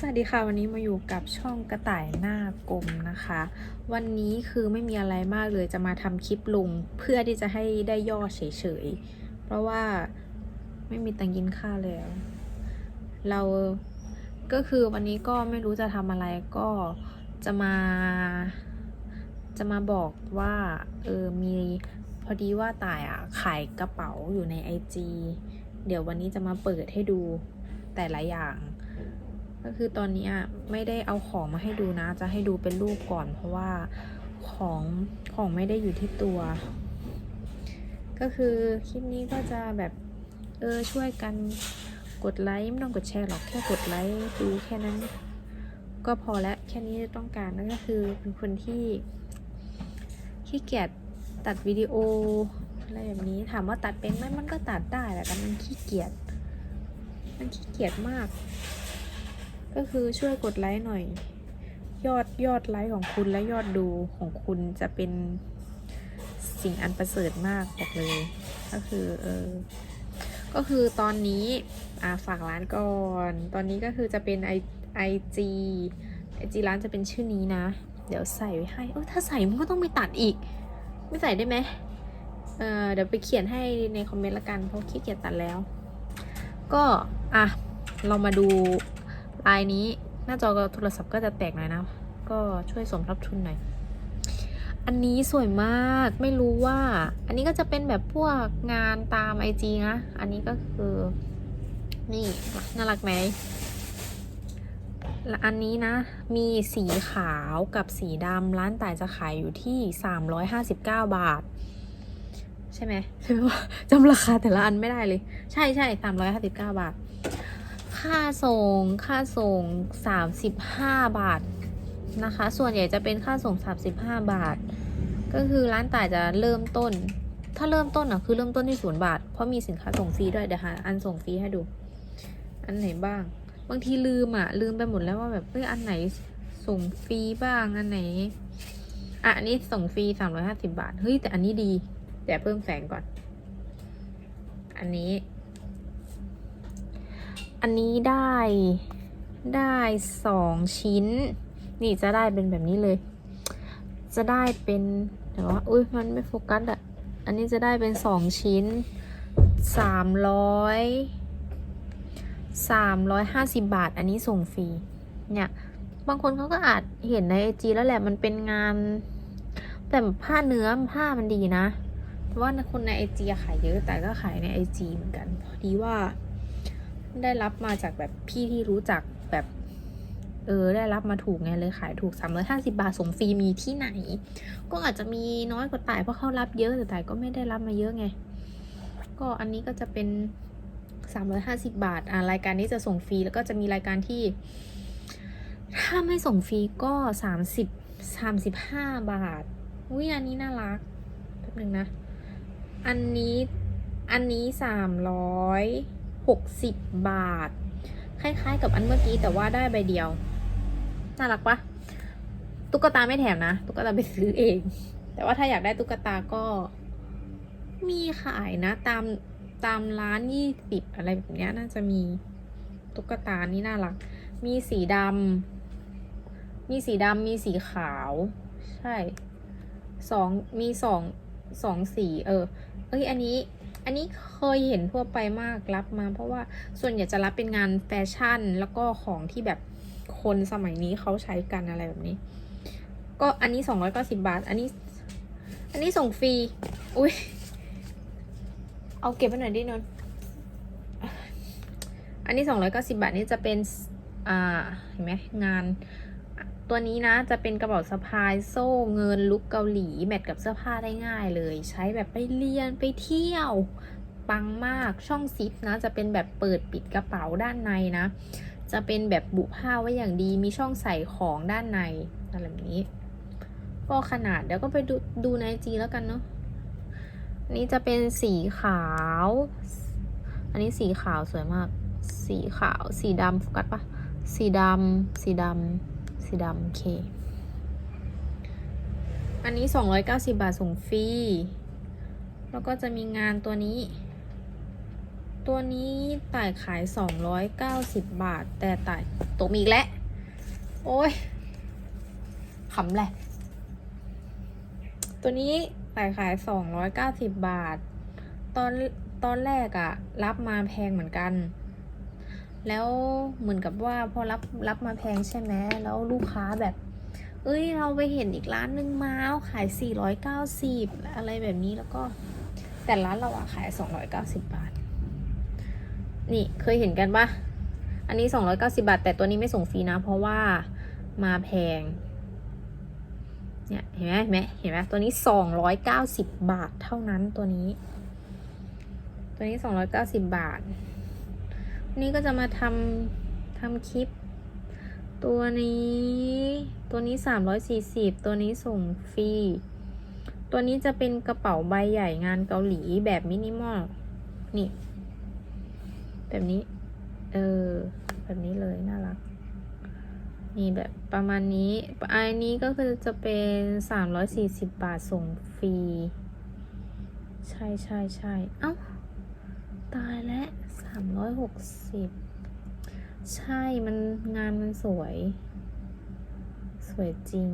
สวัสดีค่ะวันนี้มาอยู่กับช่องกระต่ายหน้ากลมนะคะ วันนี้คือไม่มีอะไรมากเลยจะมาทำคลิปลงเพื่อที่จะให้ได้ยอดเฉยๆ เพราะว่าไม่มีตังกินข้าวแล้ว เราก็คือวันนี้ก็ไม่รู้จะทำอะไรก็จะมา จะมาบอกว่าเออมีพอดีว่าต่ายอะขายกระเป๋าอยู่ใน IG เดี๋ยววันนี้จะมาเปิดให้ดูแต่ละอย่าง ก็คือตอนนี้ไม่ได้เอาของมาให้ดูนะ จะให้ดูเป็นรูปก่อน เพราะว่าของของไม่ได้อยู่ที่ตัว ก็คือคลิปนี้ก็จะแบบเออช่วยกันกดไลค์ไม่ต้องกดแชร์หรอกแค่กดไลค์ดูแค่นั้น ก็พอแล้วแค่นี้ต้องการนั่นก็คือเป็นคนที่ขี้เกียจตัดวิดีโออะไรแบบนี้ถามว่าตัดเป็นไหมมันก็ตัดได้แหละแต่มันขี้เกียจมันขี้เกียจมาก ก็คือช่วยกดไลค์หน่อย ยอดยอดไลค์ของคุณและยอดดูของคุณจะเป็นสิ่งอันประเสริฐมากบอกเลย ก็คือเออก็คือตอนนี้อ่าฝากร้านก่อน ตอนนี้ก็คือจะเป็นไอไอจีไอจีร้านจะเป็นชื่อนี้นะ เดี๋ยวใส่ไว้ให้เออถ้าใส่มันก็ต้องไปตัดอีก ไม่ใส่ได้ไหมเออเดี๋ยวไปเขียนให้ในคอมเมนต์ละกันเพราะขี้เกียจตัดแล้ว ก็อะเรามาดู ลายนี้หน้าจอโทรศัพท์ก็จะแตกหน่อยนะ ก็ช่วยสมทบทุนหน่อย อันนี้สวยมากไม่รู้ว่า อันนี้ก็จะเป็นแบบพวกงานตามไอจีนะ อันนี้ก็คือ นี่น่ารักไหมและอันนี้นะ มีสีขาวกับสีดำร้านต่ายจะขายอยู่ที่ 359 บาท ใช่ไหมใช่ไหมว่าจำราคาแต่ละอันไม่ได้เลย ใช่ใช่สามร้อยห้าสิบเก้าบาท ค่าส่งค่าส่งสามสิบห้าบาทนะคะ ส่วนใหญ่จะเป็นค่าส่งสามสิบห้าบาท ก็คือร้านต่ายจะเริ่มต้น ถ้าเริ่มต้นอะคือเริ่มต้นที่ศูนย์บาท เพราะมีสินค้าส่งฟรีด้วยเดี๋ยวหาอันส่งฟรีให้ดู อันไหนบ้าง บางทีลืมอะ ลืมไปหมดแล้วว่าแบบเอ้ยอันไหนส่งฟรีบ้างอันไหนอะอันนี้ส่งฟรีสามร้อยห้าสิบาท เฮ้ย แต่อันนี้ดี แต่เพิ่มแสงก่อน อันนี้ อันนี้ได้ได้สองชิ้น นี่จะได้เป็นแบบนี้เลย จะได้เป็นเดี๋ยวว่าอุ้ยมันไม่โฟกัสอะอันนี้จะได้เป็นสองชิ้นสามร้อยสามร้อยห้าสิบบาท อันนี้ส่งฟรี เนี่ย บางคนเขาก็อาจเห็นในไอจีแล้วแหละมันเป็นงาน แต่ผ้าเนื้อผ้ามันดีนะ เพราะว่าคนในไอจีขายเยอะแต่ก็ขายในไอจีเหมือนกัน พอดีว่า ได้รับมาจากแบบพี่ที่รู้จักแบบเออได้รับมาถูกไงเลยขายถูก 350 บาทส่งฟรีมีที่ไหน ก็อาจจะมีน้อยกว่าต่ายเพราะเขารับเยอะแต่ต่ายก็ไม่ได้รับมาเยอะไง ก็อันนี้ก็จะเป็น 350 บาทอ่ารายการนี้จะส่งฟรีแล้วก็จะมีรายการที่ ถ้าไม่ส่งฟรีก็ 30 35 บาทอุ้ยอันนี้น่ารักแป๊บนึงนะ อันนี้อันนี้สามร้อย หกสิบบาท คล้ายๆ กับอันเมื่อกี้แต่ว่าได้ใบเดียว น่ารักปะตุ๊กตาไม่แถมนะ ตุ๊กตาไปซื้อเอง แต่ว่าถ้าอยากได้ตุ๊กตาก็ มีขายนะ ตามตามร้านยี่สิบอะไรแบบนี้น่าจะมีตุ๊กตานี่น่ารัก มีสีดำมีสีดำมีสีขาว ใช่สองมีสองสองสีเออ เอ้ยอันนี้ อันนี้เคยเห็นทั่วไปมากรับมา เพราะว่าส่วนใหญ่จะรับเป็นงานแฟชั่น แล้วก็ของที่แบบคนสมัยนี้เขาใช้กันอะไรแบบนี้ ก็อันนี้สองร้อยเก้าสิบาท อันนี้ อันนี้ส่งฟรี อุ้ยเอาเก็บไว้หน่อยดินนอันนี้สองร้อยเก้าสิบาทนี่จะเป็น อ่า เห็นไหมงาน ตัวนี้นะจะเป็นกระเป๋าสะพายโซ่เงินลุกเกาหลีแมทกับเสื้อผ้าได้ง่ายเลย ใช้แบบไปเรียนไปเที่ยว ปังมากช่องซิปนะ จะเป็นแบบเปิดปิดกระเป๋าด้านในนะ จะเป็นแบบบุผ้าไว้อย่างดีมีช่องใส่ของด้านในอะไรแบบนี้ ก็ขนาดเดี๋ยวก็ไปดูดูในจีแล้วกันเนาะนนี้จะเป็นสีขาว อันนี้สีขาวสวยมาก สีขาว สีดำโฟกัสปะสีดำสีดำ สีดำโอเค อันนี้ 290 บาทส่งฟรี แล้วก็จะมีงานตัวนี้ ตัวนี้ต่ายขาย 290 บาท แต่ต่ายตกมีอีกแล้ว โอ้ยขำแหละ ตัวนี้ต่ายขาย 290 บาท ตอนตอนแรกอะรับมาแพงเหมือนกัน แล้วเหมือนกับว่าพอรับรับมาแพงใช่ไหมแล้วลูกค้าแบบ เอ้ยเราไปเห็นอีกร้านนึงมาขาย 490 อะไรแบบนี้แล้วก็แต่ร้านเราอะขาย 290 บาท นี่เคยเห็นกันปะอันนี้ 290 บาท แต่ตัวนี้ไม่ส่งฟรีนะ เพราะว่ามาแพง เนี่ยเห็นไหมเห็นไหมเห็นไหมตัวนี้ 290 บาทเท่านั้นตัวนี้ ตัวนี้ 290 บาท นี้ก็จะมาทำทำคลิป ตัวนี้ตัวนี้ 340 ตัวนี้ส่งฟรี ตัวนี้จะเป็นกระเป๋าใบใหญ่งานเกาหลีแบบมินิมอล นี่ แบบนี้ เออ แบบนี้เลยน่ารัก นี่แบบประมาณนี้ อันนี้ก็คือจะเป็น 340 บาทส่งฟรี ใช่ใช่ใช่เอ้า ตายแล้ว 360ใช่มันงานมันสวย สวยจริง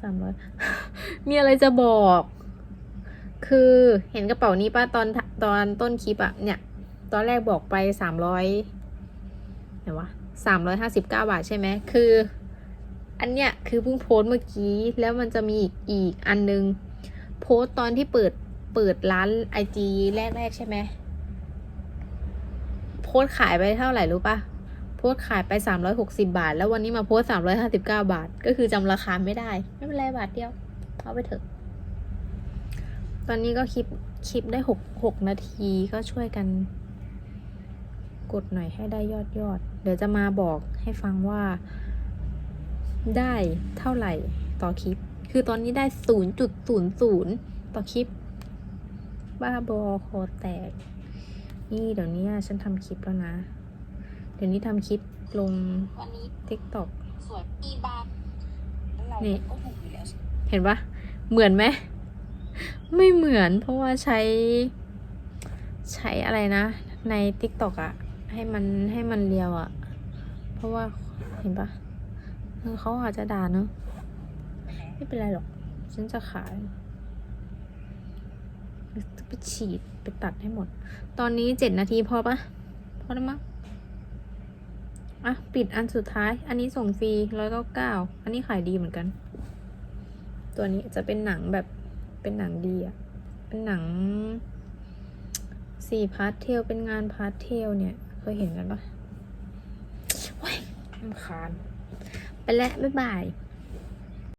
สามร้อยมีอะไรจะบอก คือเห็นกระเป๋านี้ป้าตอนตอนต้นคลิปอะเนี่ย ตอนแรกบอกไปสามร้อยไหนวะสามร้อยห้าสิบเก้าบาทใช่ไหมคือ อันเนี้ยคือเพิ่งโพสต์เมื่อกี้แล้วมันจะมีอีกอีกอันนึง โพสต์ตอนที่เปิดเปิดร้านไอจีแรกๆใช่ไหม พสขายไปเท่าไหร่รู้ปะโพสขายไป 360 บาท แล้ววันนี้มาโพสต์359 บาท ก็คือจำราคาไม่ได้ ไม่เป็นไรบาทเดียว เอาไปเถอะ ตอนนี้ก็คลิปคลิปได้6 6นาทีก็ช่วยกัน กดหน่อยให้ได้ยอดยอด เดี๋ยวจะมาบอกให้ฟังว่า ได้เท่าไหร่ต่อคลิป คือตอนนี้ได้ 0.00ต่อคลิป บ้าบอคอแตก นี่เดี๋ยวนี้ฉันทำคลิปแล้วนะ เดี๋ยวนี้ทำคลิปลงวันนี้ TikTok สวยปีบานแล้วเรานี่ก็ถูกอยู่แล้วเห็นปะเหมือนไหม ไม่เหมือนเพราะว่าใช้ ใช้อะไรนะ ใน TikTok อะให้มันให้มันเรียวอะเพราะว่าเห็นปะเออเขาอาจจะด่าเนอะไม่เป็นไรหรอก ฉันจะขายจะ ไปฉีดไปตัดให้หมด ตอนนี้เจ็ดนาทีพอปะพอแล้วมั้งอะ ปิดอันสุดท้าย อันนี้ส่งฟรีร้อยเก้าเก้าอันนี้ขายดีเหมือนกัน ตัวนี้จะเป็นหนังแบบเป็นหนังดีอะเป็นหนังสีพาร์ทเทลเป็นงานพาร์ทเทลเนี่ย เคยเห็นกันปะว้ายรำคาญไปแล้วบ๊ายบาย